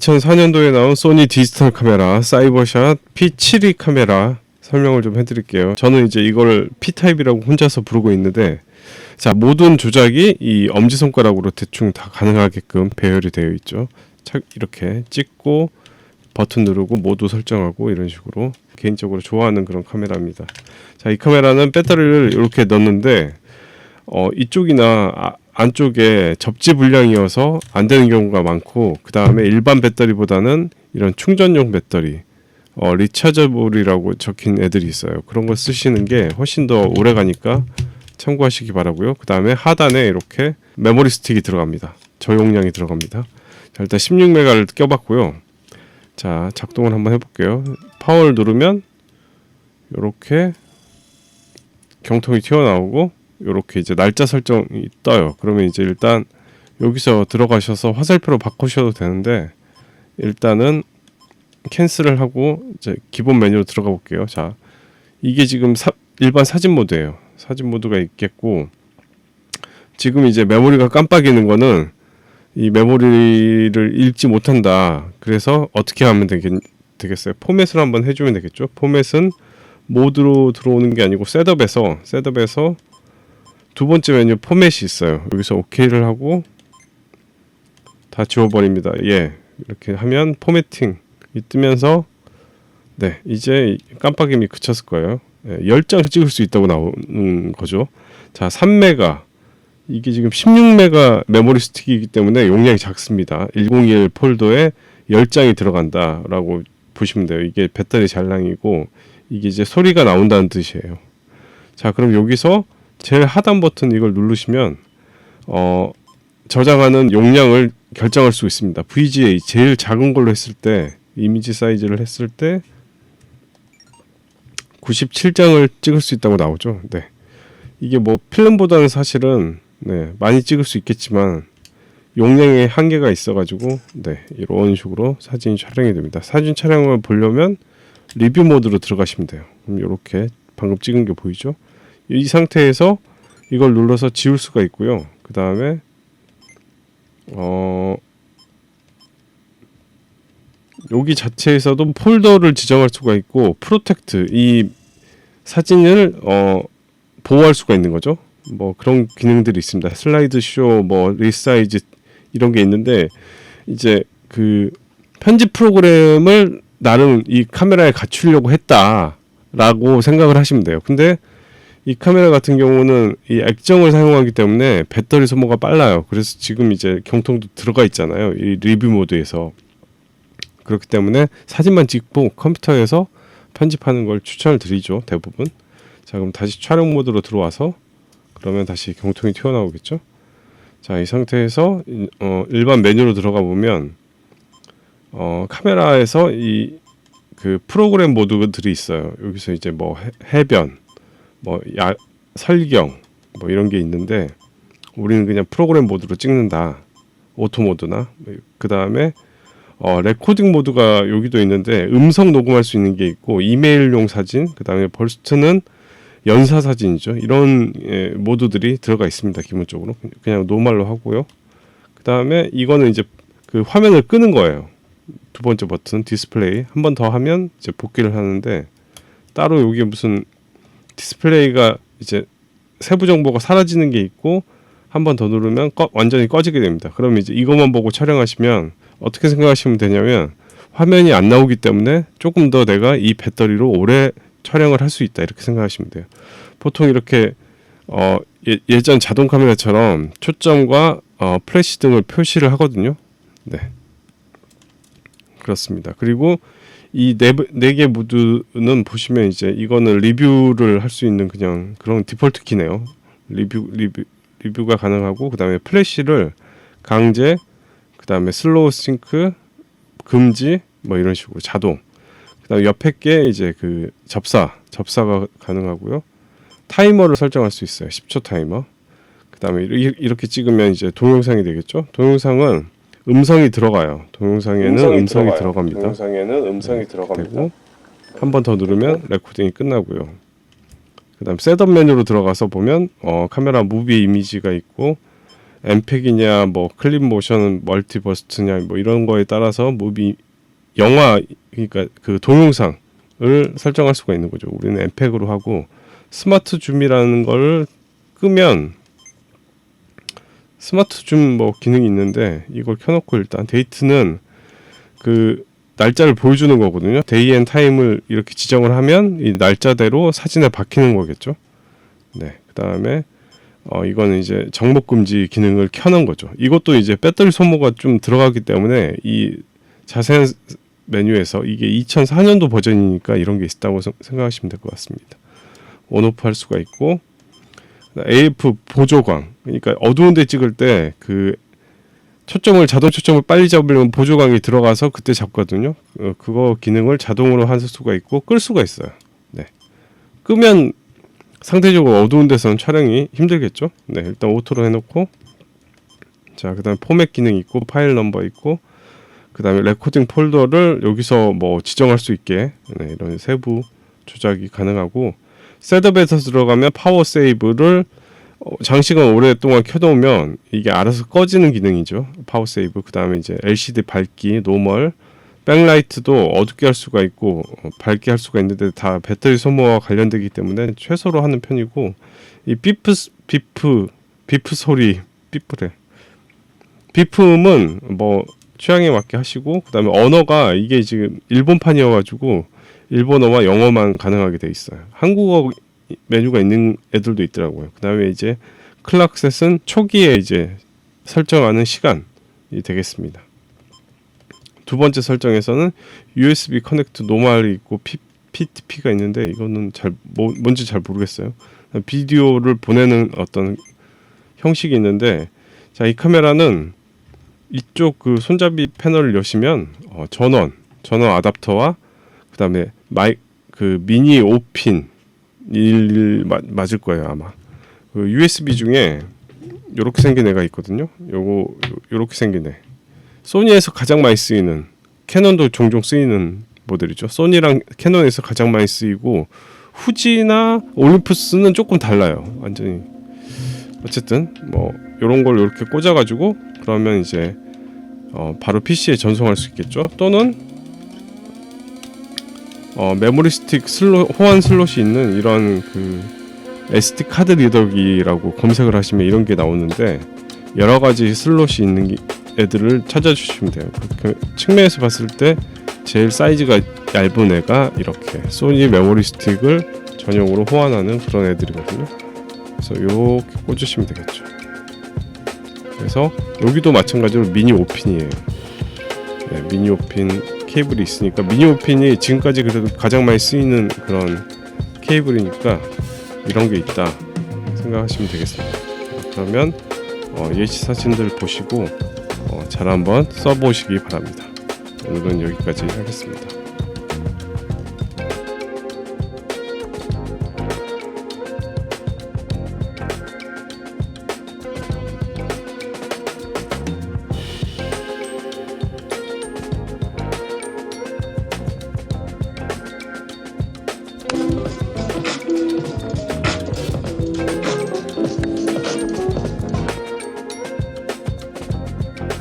2004년도에 나온 소니 디지털 카메라 사이버샷 P72 카메라 설명을 좀 해드릴게요. 저는 이제 이걸 P 타입이라고 혼자서 부르고 있는데 자 모든 조작이 이 엄지 손가락으로 대충 다 가능하게끔 배열이 되어 있죠. 착 이렇게 찍고 버튼 누르고 모두 설정하고 이런 식으로 개인적으로 좋아하는 그런 카메라입니다. 자 이 카메라는 배터리를 이렇게 넣는데 어, 이쪽이나 아, 안쪽에 접지 불량이어서 안 되는 경우가 많고 그 다음에 일반 배터리보다는 이런 충전용 배터리 어, 리차저블이라고 적힌 애들이 있어요. 그런 거 쓰시는 게 훨씬 더 오래 가니까 참고하시기 바라고요. 그 다음에 하단에 이렇게 메모리 스틱이 들어갑니다. 저용량이 들어갑니다. 자, 일단 16메가를 껴봤고요. 자 작동을 한번 해볼게요. 파워를 누르면 이렇게 경통이 튀어나오고 이렇게 이제 날짜 설정이 떠요. 그러면 이제 일단 여기서 들어가셔서 화살표로 바꾸셔도 되는데 일단은 캔슬을 하고 이제 기본 메뉴로 들어가 볼게요. 자, 이게 지금 사, 일반 사진 모드예요. 사진 모드가 있겠고 지금 이제 메모리가 깜빡이는 거는 이 메모리를 읽지 못한다. 그래서 어떻게 하면 되겠, 되겠어요? 포맷을 한번 해주면 되겠죠. 포맷은 모드로 들어오는 게 아니고 셋업에서 셋업에서 두 번째 메뉴 포맷이 있어요. 여기서 OK를 하고 다 지워버립니다. 예, 이렇게 하면 포매팅이 뜨면서 네 이제 깜빡임이 그쳤을 거예요. 예, 10장 찍을 수 있다고 나오는 거죠. 자, 3메가 이게 지금 16메가 메모리 스틱이기 때문에 용량이 작습니다. 101 폴더에 10장이 들어간다라고 보시면 돼요. 이게 배터리 잔량이고 이게 이제 소리가 나온다는 뜻이에요. 자, 그럼 여기서 제일 하단 버튼 이걸 누르시면 어, 저장하는 용량을 결정할 수 있습니다. VGA 제일 작은 걸로 했을 때 이미지 사이즈를 했을 때 97장을 찍을 수 있다고 나오죠. 네. 이게 뭐 필름보다는 사실은 네, 많이 찍을 수 있겠지만 용량에 한계가 있어가지고 네 이런 식으로 사진이 촬영이 됩니다. 사진 촬영을 보려면 리뷰 모드로 들어가시면 돼요. 그럼 이렇게 방금 찍은 게 보이죠? 이 상태에서 이걸 눌러서 지울 수가 있고요. 그 다음에 어 여기 자체에서도 폴더를 지정할 수가 있고 프로텍트 이 사진을 어 보호할 수가 있는 거죠. 뭐 그런 기능들이 있습니다. 슬라이드 쇼, 뭐 리사이즈 이런 게 있는데 이제 그 편집 프로그램을 나름 이 카메라에 갖추려고 했다라고 생각을 하시면 돼요. 근데 이 카메라 같은 경우는 이 액정을 사용하기 때문에 배터리 소모가 빨라요. 그래서 지금 이제 경통도 들어가 있잖아요. 이 리뷰 모드에서 그렇기 때문에 사진만 찍고 컴퓨터에서 편집하는 걸 추천을 드리죠. 대부분. 자, 그럼 다시 촬영 모드로 들어와서 그러면 다시 경통이 튀어나오겠죠. 자, 이 상태에서 이- 어, 일반 메뉴로 들어가 보면 어, 카메라에서 이 그 프로그램 모드들이 있어요. 여기서 이제 뭐 해- 해변, 뭐 야, 설경, 뭐 이런 게 있는데 우리는 그냥 프로그램 모드로 찍는다. 오토 모드나 그 다음에 어, 레코딩 모드가 여기도 있는데 음성 녹음할 수 있는 게 있고 이메일용 사진, 그 다음에 벌스트는 연사 사진이죠. 이런 예, 모드들이 들어가 있습니다. 기본적으로 그냥 노말로 하고요. 그 다음에 이거는 이제 그 화면을 끄는 거예요. 두 번째 버튼 디스플레이 한 번 더 하면 이제 복귀를 하는데 따로 여기 무슨 디스플레이가 이제 세부 정보가 사라지는 게 있고 한 번 더 누르면 꺼, 완전히 꺼지게 됩니다. 그럼 이제 이것만 보고 촬영하시면 어떻게 생각하시면 되냐면 화면이 안 나오기 때문에 조금 더 내가 이 배터리로 오래 촬영을 할 수 있다 이렇게 생각하시면 돼요. 보통 이렇게 어, 예, 예전 자동 카메라처럼 초점과 어, 플래시 등을 표시를 하거든요. 네. 그렇습니다. 그리고 이네개 모드는 보시면 이제 이거는 리뷰를 할 수 있는 그냥 그런 디폴트 키네요. 리뷰 리뷰 리뷰가 가능하고 그다음에 플래시를 강제 그다음에 슬로우 싱크 금지 뭐 이런 식으로 자동 그다음에 옆에 게 이제 그 접사 접사가 가능하고요. 타이머를 설정할 수 있어요. 10초 타이머. 그다음에 이- 이렇게 찍으면 이제 동영상이 되겠죠. 동영상은 음성이 들어가요. 동영상에는 음성이, 들어갑니다. 동영상에는 음성이 네, 들어갑니다. 한 번 더 누르면 레코딩이 끝나고요. 그다음 셋업 메뉴로 들어가서 보면 어, 카메라 무비 이미지가 있고 엠팩이냐 뭐 클립 모션 멀티버스트냐 뭐 이런 거에 따라서 무비 영화 그러니까 그 동영상을 설정할 수가 있는 거죠. 우리는 엠팩으로 하고 스마트 줌이라는 걸 끄면 스마트 줌 뭐 기능이 있는데 이걸 켜놓고 일단 데이트는 그 날짜를 보여주는 거거든요. 데이 앤 타임을 이렇게 지정을 하면 이 날짜대로 사진에 박히는 거겠죠. 네. 그 다음에 어 이거는 이제 정복 금지 기능을 켜는 거죠. 이것도 이제 배터리 소모가 좀 들어가기 때문에 이 자세한 메뉴에서 이게 2004년도 버전이니까 이런 게 있다고 생- 생각하시면 될 것 같습니다. 온오프 할 수가 있고 AF 보조광 그러니까 어두운 데 찍을 때 그 초점을 자동 초점을 빨리 잡으려면 보조광이 들어가서 그때 잡거든요. 어, 그거 기능을 자동으로 할 수가 있고 끌 수가 있어요. 네. 끄면 상대적으로 어두운 데서는 촬영이 힘들겠죠. 네, 일단 오토로 해놓고 자 그다음 포맷 기능 있고 파일 넘버 있고 그다음에 레코딩 폴더를 여기서 뭐 지정할 수 있게 네, 이런 세부 조작이 가능하고 셋업에서 들어가면 파워 세이브를 어, 장시간 오랫동안 켜놓으면 이게 알아서 꺼지는 기능이죠. 파워 세이브. 그 다음에 이제 LCD 밝기, 노멀, 백라이트도 어둡게 할 수가 있고 어, 밝게 할 수가 있는데 다 배터리 소모와 관련되기 때문에 최소로 하는 편이고 이 비프 스- 비프 비프 소리 비프래. 비품은 뭐 취향에 맞게 하시고 그다음에 언어가 이게 지금 일본판이어가지고 일본어와 영어만 가능하게 돼 있어요. 한국어 메뉴가 있는 애들도 있더라고요. 그 다음에 이제 클락셋은 초기에 이제 설정하는 시간이 되겠습니다. 두 번째 설정에서는 USB 커넥트 노멀이 있고 P, PTP가 있는데 이거는 잘 뭐, 뭔지 잘 모르겠어요. 비디오를 보내는 어떤 형식이 있는데 자 이 카메라는 이쪽 그 손잡이 패널을 여시면 어, 전원 전원 아답터와 그 다음에 마이 그 미니 5핀 일 맞- 맞을 거예요 아마. 그 USB 중에 요렇게 생긴 애가 있거든요. 요거 요- 요렇게 생긴 애. 소니에서 가장 많이 쓰이는 캐논도 종종 쓰이는 모델이죠. 소니랑 캐논에서 가장 많이 쓰이고 후지나 올림푸스는 조금 달라요. 완전히. 어쨌든 뭐 요런 걸 이렇게 꽂아 가지고 그러면 이제 어, 바로 PC에 전송할 수 있겠죠? 또는 어, 메모리 스틱 슬로, 호환 슬롯이 있는 이런 그 SD 카드 리더기라고 검색을 하시면 이런 게 나오는데 여러 가지 슬롯이 있는 기- 애들을 찾아주시면 돼요. 그 측면에서 봤을 때 제일 사이즈가 얇은 애가 이렇게 소니 메모리 스틱을 전용으로 호환하는 그런 애들이거든요. 그래서 이렇게 꽂으시면 되겠죠. 그래서 여기도 마찬가지로 미니 5핀이에요. 네, 미니 5핀 케이블이 있으니까 미니 5핀이 지금까지 그래도 가장 많이 쓰이는 그런 케이블이니까 이런 게 있다 생각하시면 되겠습니다. 그러면 어, 예시 사진들 보시고 어, 잘 한번 써보시기 바랍니다. 오늘은 여기까지 하겠습니다.